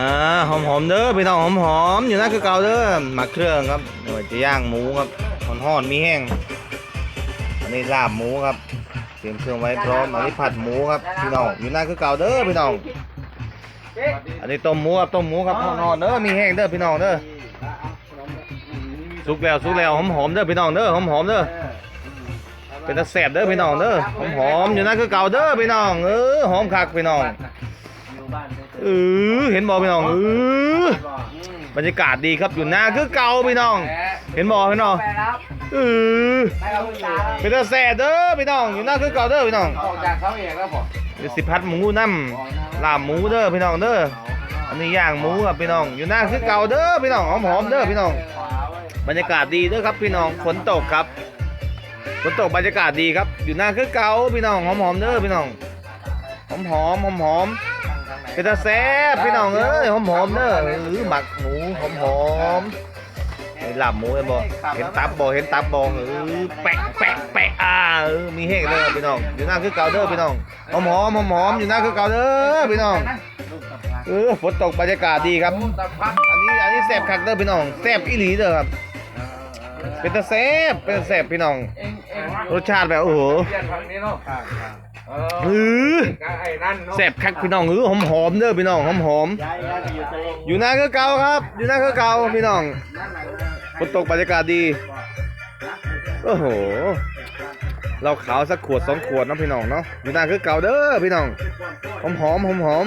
อ่าหอมหอมๆเด้อพี่น้องหอมหอมๆอยู่นะคือเก่าเด้อหมักเครื่องครับเดี๋ยวจะย่างหมูครับห่อนๆมีแห้งอันนี้ลาบหมูครับเตรียมเครื่องไว้พร้อมอันนี้ผัดหมูครับพี่น้องอยู่นะคือเก่าเด้อพี่น้องอันนี้ต้มหมูครับต้มหมูครับห่อนๆเด้อมีแห้งเด้อพี่น้องเด้อสุกแล้วสุกแล้วหอมหอมๆเด้อพี่น้องเด้อหอมหอมๆเด้อเป็นตะแสบเด้อพี่น้องเด้อหอมหอมๆอยู่นะคือเก่าเด้อพี่น้องเออหอมคักพี่น้อง เออเห็นบอพี่น้องเออบรรยากาศดีครับอยู่หน้าคือเก่าพี่น้อง เห็นบอพี่น้องเออเป็นตาแสบเด้อพี่น้องอยู่หน้าคือเก่าเด้อพี่น้องออกจากเขาเองแล้วผมเดี๋ยวสิพัดหมูน้ำลาบหมูเด้อพี่น้องเด้ออันนี้ย่างหมูครับพี่น้อง อยู่หน้าคือเก่าเด้อพี่น้องหอมๆเด้อพี่น้อง บรรยากาศดีเด้อครับพี่น้องฝนตกครับฝนตกบรรยากาศดีครับ อยู่หน้าคือเก่าพี่น้องหอมๆเด้อพี่น้องหอมๆหอมๆ เป็นตาแซ่บพี่น้องเอ้ยหอมๆเด้อเออหมักหมูหอมๆไอ้ลาบหมูเห็นบ่เห็นตับบ่เห็นตับบ่เออแปะแปะแปะอ่าเออมีแห้งเด้อพี่น้องอยู่หน้าคือเก่าเด้อพี่น้องหอมๆหอมๆอยู่หน้าคือเก่าเด้อพี่น้องเออฝนตกบรรยากาศดีครับตะพักอันนี้อันนี้แซ่บคักเด้อพี่น้องแซ่บอีหลีเด้อครับ เป็นตาแซ่บเป็นตาแซ่บพี่น้อง เองเองรสชาติแบบโอ้โหเรียนทางนี้เนาะเออหือไอ้นั่นเนาะแซ่บคักพี่น้องหือหอมหอมๆเด้อพี่น้องหอมหอมๆอยู่หน้าคือเก่าครับ อยู่หน้าคือเก่าพี่น้องฝนตกบรรยากาศดี โอ้โห เราขาวสักขวดสองขวดเนาะพี่น้องเนาะ อยู่หน้าคือเก่าเด้อพี่น้องหอมหอมหอมหอม